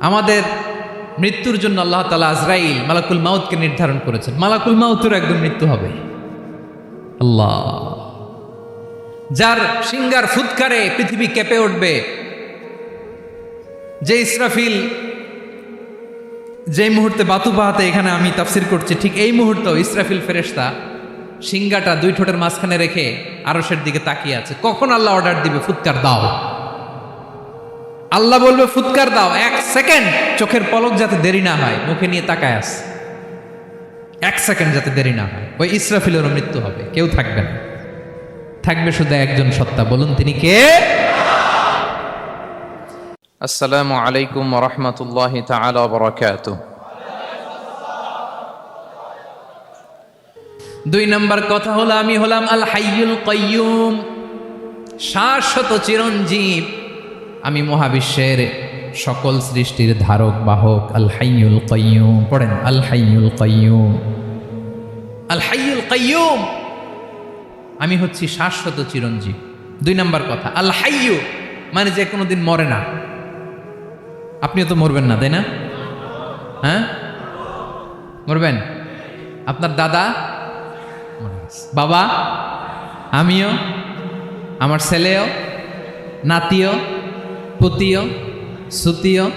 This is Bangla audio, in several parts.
আমাদের মৃত্যুর জন্য আল্লাহ তালা আজরাইল মালাকুল মাউতকে নির্ধারণ করেছেন। মালাকুল মাউতের একদম মৃত্যু হবে। আল্লাহ। যার সিঙ্গার ফুৎকারে পৃথিবী কেঁপে উঠবে, যে ইসরাফিল যে মুহূর্তে বাতু পাহাতে এখানে আমি তাফসির করছি, ঠিক এই মুহূর্তেও ইসরাফিল ফেরেশতা সিঙ্গাটা দুই ঠোঁটের মাঝখানে রেখে আরসের দিকে তাকিয়ে আছে। কখন আল্লাহ অর্ডার দিবে? ফুৎকার দাও। আল্লাহ বলবে ফুৎকার দাও এক সেকেন্ড চোখের পলক যাতে দেরি না হয় মুখে নিয়ে তাকায় আস। এক সেকেন্ড যাতে দেরি না হয়। ওই ইসরাফিলের মৃত্যু হবে কেউ থাকবে না। থাকবে শুধু একজন সত্তা বলুন তিনি কে? আসসালামু আলাইকুম রহমতুল্লাহ তালা বরকাত দুই নম্বর কথা হলো আমি হলাম আল হাইয়ুল কয়ুম শাশ্বত চিরঞ্জীব। আমি মহাবিশ্বের সকল সৃষ্টির ধারক, বাহক আল হাইয়ুল কয়্যুম পড়েন আল হাইয়ুল কয়্যুম আল কয়্যুম আমি হচ্ছি শাশ্বত চিরঞ্জীব। দুই নম্বর কথা আল হাইয়ু মানে যে কোনো দিন মরে না। আপনিও তো মরবেন না, তাই না? হ্যাঁ? মরবেন? আপনার দাদা? বাবা? আমিও? আমার ছেলেও? নাতিও? পুতিও, সুতিও,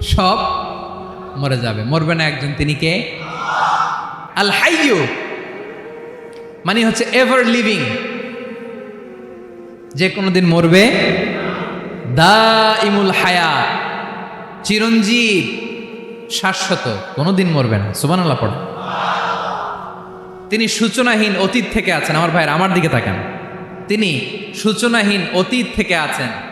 সব মরে যাবে। মরবে না একজন, তিনি কে? আল হাইয়ু। মানে হচ্ছে এভার লিভিং যে কোনো দিন মরবে দা ইমুল হায়া, চিরঞ্জীব, শাশ্বত, কোনোদিন মরবে না। সুবানাল্লাহ পড়ে। তিনি সূচনাহীন অতীত থেকে আছেন। আমার ভাইয়ের, আমার দিকে তাকান। তিনি সূচনাহীন অতীত থেকে আছেন।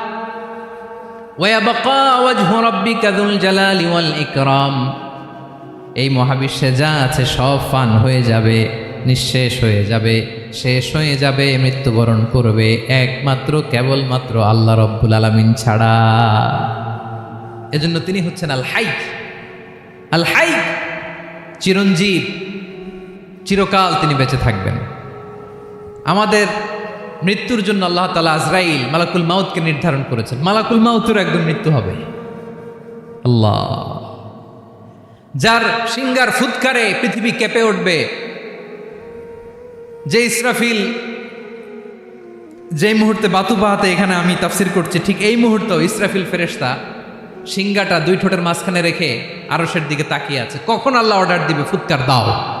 এই মহাবিশ্বে যা আছে সব ফান হয়ে যাবে, নিঃশেষ হয়ে যাবে, শেষ হয়ে যাবে, মৃত্যুবরণ করবে, একমাত্র, কেবলমাত্র আল্লাহ রব্বুল আলামিন ছাড়া। এজন্য তিনি হচ্ছেন আল হাই। আল হাই চিরঞ্জীব, চিরকাল তিনি বেঁচে থাকবেন। আমাদের মৃত্যুর জন্য আল্লাহ তালা আজরাইল মালাকুল মাউতকে নির্ধারণ করেছেন। মালাকুল মাউতের একদম মৃত্যু হবে। আল্লাহ। যার সিঙ্গার ফুৎকারে পৃথিবী কেঁপে উঠবে, যে ইসরাফিল যে মুহূর্তে বাতু পাহাতে এখানে আমি তাফসির করছি, ঠিক এই মুহূর্তেও ইসরাফিল ফেরেশতা সিঙ্গাটা দুই ঠোঁটের মাঝখানে রেখে আরসের দিকে তাকিয়ে আছে। কখন আল্লাহ অর্ডার দিবে? ফুৎকার দাও।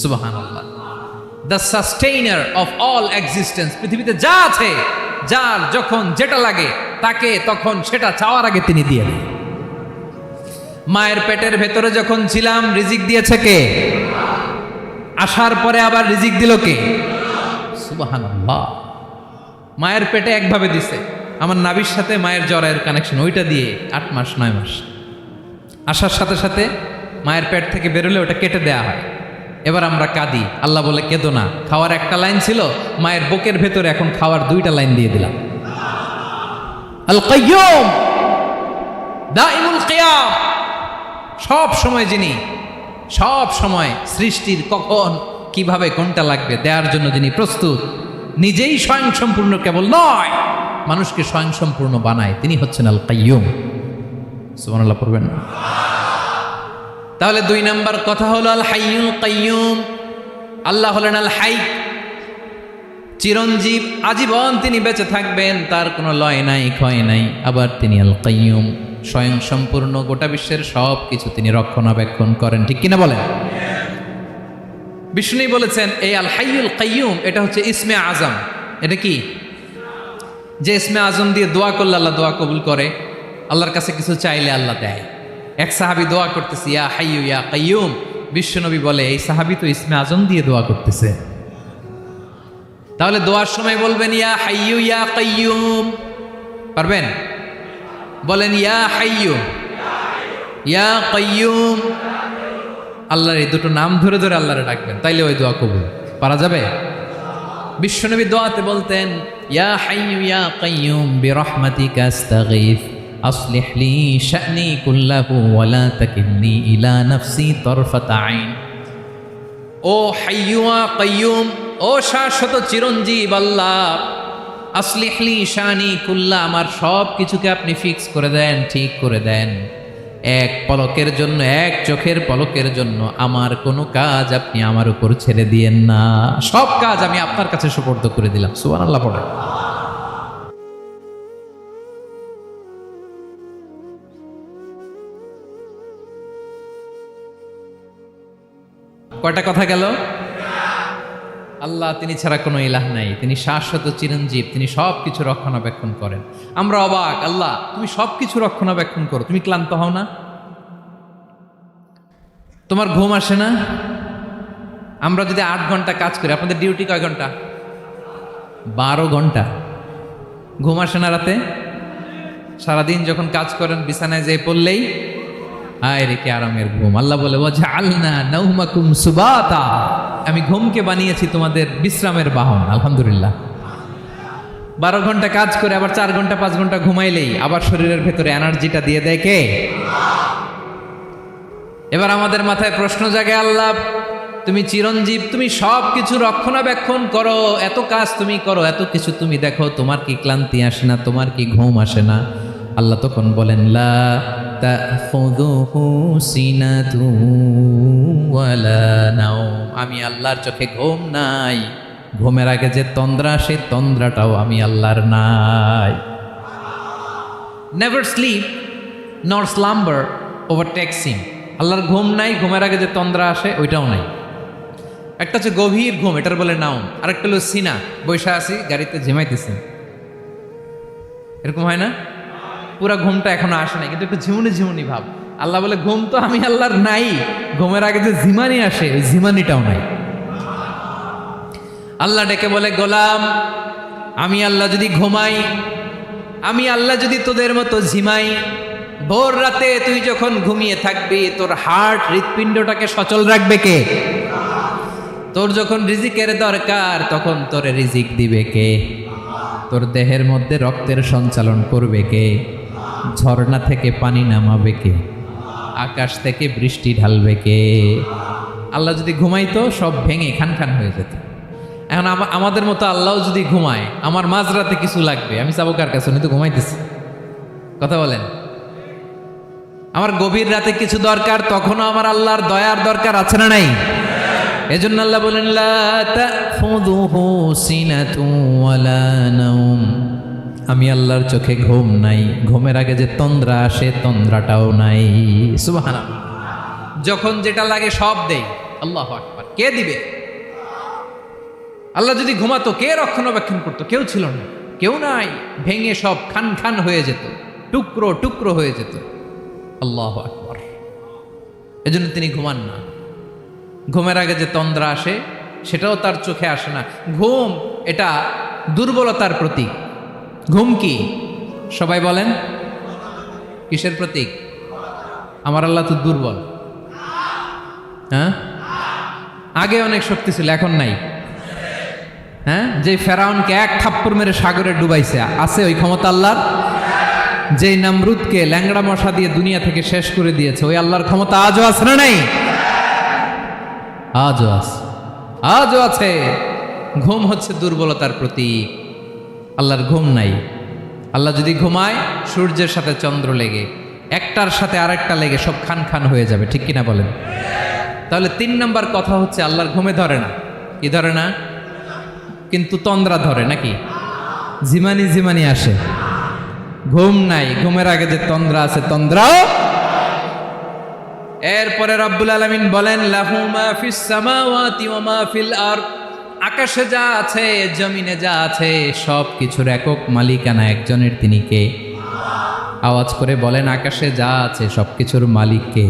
সুবাহান the sustainer of all existence পৃথিবীতে যা আছে, যার যখন যেটা লাগে, তাকে তখন সেটা চাওয়ার আগে তিনি দিয়ে দেন। মায়ের পেটের ভেতরে যখন ছিলাম, রিজিক দিয়েছে কে? আসার পরে আবার রিজিক দিল কে? সুবাহান মায়ের পেটে একভাবে দিছে। আমার নাবির সাথে মায়ের জ্বরের কানেকশন ওইটা দিয়ে আট মাস, নয় মাস। আসার সাথে সাথে মায়ের পেট থেকে বেরোলে ওটা কেটে দেয়া হয়। এবার আমরা কাঁদি। আল্লাহ বলে, কেঁদো না। খাওয়ার একটা লাইন ছিল, মায়ের বুকের ভেতরে এখন খাওয়ার দুইটা লাইন দিয়ে দিলাম। সব সময় যিনি, সব সময় সৃষ্টির কখন, কীভাবে কোনটা লাগবে দেওয়ার জন্য যিনি প্রস্তুত, নিজেই স্বয়ং সম্পূর্ণ কেবল নয়, মানুষকে স্বয়ং সম্পূর্ণ বানায়, তিনি হচ্ছেন আল কাইয়ুম সুবহানাল্লাহ পড়বেন না। তাহলে দুই নাম্বার কথা হলো, আল হাইয়ুল কাইয়ুম। আল্লাহ হলেন আল হাই। চিরঞ্জীব, আজীবন তিনি বেঁচে থাকবেন, তার কোনো লয় নাই, ক্ষয় নাই। আবার তিনি আল কাইয়ুম। স্বয়ং সম্পূর্ণ গোটা বিশ্বের সব কিছু তিনি রক্ষণাবেক্ষণ করেন, ঠিক কিনা বলেন? বিষ্ণুই বলেছেন, এই আল হাইয়ুল কাইয়ুম, এটা হচ্ছে ইসমে আজম। এটা কি? যে ইসমে আজম দিয়ে দোয়া করলে আল্লাহ দোয়া কবুল করে, আল্লাহর কাছে কিছু চাইলে আল্লাহ দেয়। এক সাহাবি দোয়া করতেছে, ইয়া হাইয়ু, ইয়া কাইয়ুম। বিশ্বনবী বলে, এই সাহাবি তো ইসমে আজম দিয়ে দোয়া করতেছে। তাহলে দোয়ার সময় বলবেন, ইয়া হাইয়ু, ইয়া কাইয়ুম। পারবেন? বলেন, ইয়া হাইয়ু, ইয়া কাইয়ুম। আল্লাহর এই দুটো নাম ধরে ধরে আল্লাহরে ডাকবেন, তাইলে ওই দোয়া কবুল। পারা যাবে? বিশ্বনবী দোয়াতে বলতেন, ইয়া হাইয়ু, ইয়া কাইয়ুম বিরহমাতিকা আস্তাগীথ أصلح لي شأني كله ولا تكلني إلى نفسي طرفة عين ও হাইয়ুয়া কাইয়ুম ও শাশ্বত চিরঞ্জীব আল্লাহ আসলিহলি শানি কুল্লা আমার সব কিছুকে আপনি ফিক্স করে দেন ঠিক করে দেন এক পলকের জন্য এক চোখের পলকের জন্য আমার কোনো কাজ আপনি আমার উপর ছেড়ে দিয়েন না সব কাজ আমি আপনার কাছে সুপর্দ করে দিলাম সুবান আল্লাহ পড়ে কয়টা কথা গেল? আল্লাহ, তিনি ছাড়া কোনো ইলাহ নাই। তিনি শাশ্বত চিরঞ্জীব। তিনি সব কিছু রক্ষণাবেক্ষণ করেন। আমরা অবাক। আল্লাহ, তুমি সব কিছু রক্ষণাবেক্ষণ করো। তুমি ক্লান্ত হও না। তোমার ঘুম আসে না? আমরা যদি আট ঘণ্টা কাজ করি, আপনাদের ডিউটি কয় ঘণ্টা? বারো ঘণ্টা। ঘুম আসে না রাতে? সারাদিন যখন কাজ করেন, বিছানায় যেয়ে পড়লেই আয় রেখে আরামের ঘুম। আল্লাহ বলে ওয়াজা আলনা নৌমাকুম সুবাতা। আমি ঘুমকে বানিয়েছি তোমাদের বিশ্রামের বাহন, আলহামদুলিল্লাহ। বারো ঘণ্টা কাজ করে আবার চার ঘণ্টা, পাঁচ ঘণ্টা ঘুমাইলেই আবার শরীরের ভেতরে এনার্জিটা দিয়ে দেয় কে? এবার আমাদের মাথায় প্রশ্ন জাগে, আল্লাহ, তুমি চিরঞ্জীব, তুমি সব কিছু রক্ষণাবেক্ষণ করো, এত কাজ তুমি করো, এত কিছু তুমি দেখো, তোমার কি ক্লান্তি আসে না, তোমার কি ঘুম আসে না? আল্লাহ তখন বলেন, লা আমি আল্লাহর চোখে ঘুম নাই। ঘুমের আগে যে তন্দ্রা, সেই তন্দ্রাটাও আমি আল্লাহর নাই। Never sleep nor slumber overtakes him আল্লাহর ঘুম নাই, ঘুমের আগে যে তন্দ্রা আসে, ওইটাও নাই। একটা হচ্ছে গভীর ঘুম, এটার বলে নাও আরেকটা হলো সিনা। বৈশা আছি, গাড়িতে ঝিমাইতেছি। এরকম হয় না? পুরা ঘুমটা এখনও আসে নাই, কিন্তু একটু ঝিমুনি ঝিমুনি ভাব। আল্লাহ বলে, ঘুম তো আমি আল্লাহর নাই, ঘুমের আগে যে ঝিমানি আসে, ওই ঝিমানিটাও নাই। আল্লাহ ডেকে বলে, গোলাম, আমি আল্লাহ যদি ঘুমাই, আমি আল্লাহ যদি তোদের মতো ঝিমাই, ভোর রাতে তুই যখন ঘুমিয়ে থাকবি, তোর হার্ট হৃৎপিণ্ডটাকে সচল রাখবে কে? তোর যখন রিজিকের দরকার, তখন তোর রিজিক দিবে কে? তোর দেহের মধ্যে রক্তের সঞ্চালন করবে কে? ঝর্ণা থেকে পানি নামাবে কে? আকাশ থেকে বৃষ্টি ঢালবে কে? আল্লাহ যদি ঘুমাইতো, সব ভেঙে খান খান হয়ে যেত। এখন আমাদের মতো আল্লাহ যদি ঘুমায়, আমার মাঝরাতে কিছু লাগবে, আমি চাবো কার কাছে? উনি তো ঘুমাইতেছি। কথা বলেন। আমার গভীর রাতে কিছু দরকার, তখনও আমার আল্লাহর দয়ার দরকার আছে না নাই? এজন্য আল্লাহ বলেন, লা তাখুযুহু সিনাতু ওয়ালা নাওম। আমি আল্লাহর চোখে ঘুম নাই। ঘুমের আগে যে তন্দ্রা আসে, তন্দ্রাটাও নাই। সুবহানাল্লাহ। যখন যেটা লাগে সব দেই। আল্লাহ আকবার। কে দিবে? আল্লাহ যদি ঘুমাতো, কে রক্ষণাবেক্ষণ করতো? কেউ ছিল না। কেউ নাই। ভেঙে সব খান খান হয়ে যেত। টুকরো টুকরো হয়ে যেত। আল্লাহ আকবর। এজন্য তিনি ঘুমান না। ঘুমের আগে যে তন্দ্রা আসে, সেটাও তার চোখে আসে না। ঘুম এটা দুর্বলতার প্রতীক। ঘুম কি? সবাই বলেন। কিসের প্রতীক? আমার আল্লাহ তো দুর্বল। হ্যাঁ? আগে অনেক শক্তি ছিল, এখন নাই। হ্যাঁ? যে ফেরাউনকে এক থাপ্পড় মেরে সাগরে ডুবাইছে, আছে ওই ক্ষমতা আল্লাহর? যেই নামরুদকে ল্যাংড়া মশা দিয়ে দুনিয়া থেকে শেষ করে দিয়েছে, ওই আল্লাহর ক্ষমতা আজও আছে না নাই? আজও আছে। আজও আছে। ঘুম হচ্ছে দুর্বলতার প্রতীক। আল্লাহর ঘুম নাই। আল্লাহ যদি ঘুমায়, সূর্যের সাথে চন্দ্র লেগে, একটার সাথে আরেকটা লেগে সব খান খান হয়ে যাবে, ঠিক কিনা বলেন? তাহলে তিন নম্বর কথা হচ্ছে, আল্লাহর ঘুমে ধরে না। কি ধরে না? কিন্তু তন্দ্রা ধরে, নাকি? জিমানি জিমানি আসে। ঘুম নাই, ঘুমের আগে যে তন্দ্রা আছে, তন্দ্রাও এরপরে রব্বুল আলামিন বলেন, লাহু মা ফিস সামাওয়াতি ওয়া মা ফিল আরদ। আকাশে যা আছে, জমিনে যা আছে সব কিছুর একক মালিকানা একজনের, তিনি কে? আওয়াজ করে বলেন, আকাশে যা আছে সব কিছুর মালিক কে?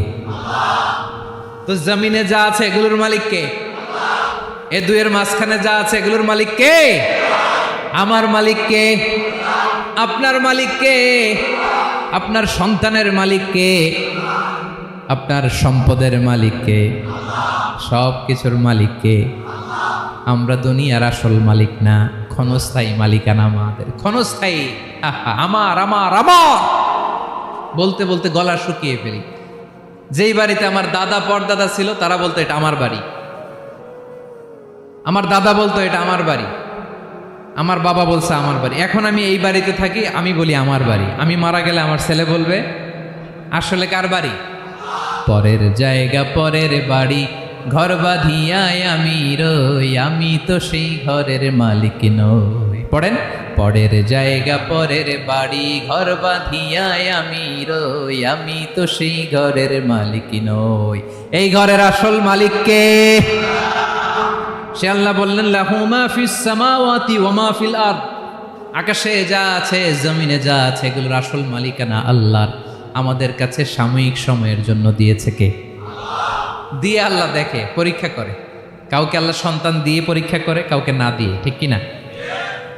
তো জমিনে যা আছে, এগুলোর মালিক কে? এ দুয়ের মাঝখানে যা আছে, এগুলোর মালিক কে? আমার মালিক কে? আপনার মালিক কে? আপনার সন্তানের মালিক কে? আপনার সম্পদের মালিক কে? সব কিছুর মালিক কে? আমরা দুনিয়ার আসল মালিক না, ক্ষণস্থায়ী মালিকানা আমাদের। ক্ষণস্থায়ী আমার আমার আমার! বলতে বলতে গলা শুকিয়ে ফেলি। যেই বাড়িতে আমার দাদা পরদাদা ছিল, তারা বলতো এটা আমার বাড়ি। আমার দাদা বলতো এটা আমার বাড়ি। আমার বাবা বলছে আমার বাড়ি। এখন আমি এই বাড়িতে থাকি, আমি বলি আমার বাড়ি। আমি মারা গেলে আমার ছেলে বলবে, আসলে কার বাড়ি? পরের জায়গা, পরের বাড়ি। ঘর বাঁধিয়ায় আমি রই, আমি তো সেই ঘরের মালিক নই। পড়েন? পরের জায়গা, পরের বাড়ি, ঘর বাঁধিয়ায় আমি রই, আমি তো সেই ঘরের মালিক নই। এই ঘরের আসল মালিককে সে আল্লাহ বললেন লাহুমা ফিস সামাওয়াতি ওয়া ফিল আরদ। আকাশে যা আছে, জমিনে যা আছে, এগুলোর আসল মালিকানা আল্লাহর। আমাদের কাছে সাময়িক সময়ের জন্য দিয়েছে কে? দিয়ে আল্লাহ দেখে, পরীক্ষা করে। কাউকে আল্লাহ সন্তান দিয়ে পরীক্ষা করে, কাউকে না দিয়ে, ঠিক কি না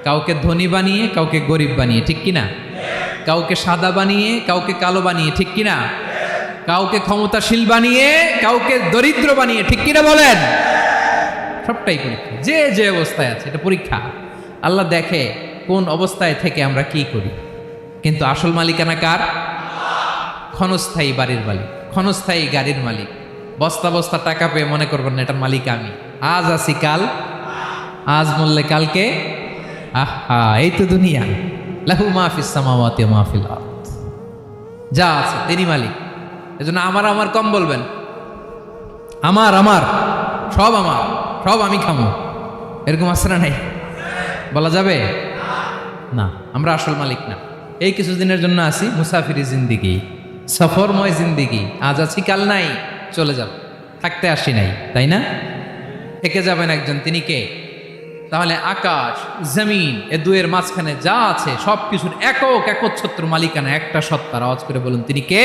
কাউকে ধনী বানিয়ে, কাউকে গরিব বানিয়ে, ঠিক কি না কাউকে সাদা বানিয়ে, কাউকে কালো বানিয়ে, ঠিক কি না কাউকে ক্ষমতাশীল বানিয়ে, কাউকে দরিদ্র বানিয়ে, ঠিক কিনা বলেন? সবটাই পরীক্ষা। যে যে অবস্থায় আছে, এটা পরীক্ষা। আল্লাহ দেখে কোন অবস্থায় থেকে আমরা কি করি। কিন্তু আসল মালিকানা কার? ক্ষণস্থায়ী বাড়ির মালিক, ক্ষণস্থায়ী গাড়ির মালিক। বস্তা বস্তা টাকা পেয়ে মনে করবেন না, এটার মালিক আমি। আজ আছি কাল, আজ মরলে কালকে? আহা, এই তো দুনিয়া। লাহু মাহফিস সামাওয়াতি মাহফিল যা আছে, তিনি মালিক। এজন্য আমার আমার কম বলবেন। আমার আমার, সব আমার, সব আমি খামো। এরকম আসরা নাই? বলা যাবে? না, আমরা আসল মালিক না। এই কিছুদিনের জন্য আসি মুসাফিরি জিন্দিগি, সফরময় জিন্দিগি। আজ আছি, কাল নাই। চলে যাব। থাকতে আসি নাই, তাই না? থেকে যাবেন একজন, তিনি কে? তাহলে আকাশ, জমিন, এ দুয়ের মাঝখানে যা আছে সব কিছুর একক, একচ্ছত্র মালিকানা, একটা সত্তার আওয়াজ করে বলুন, তিনি কে?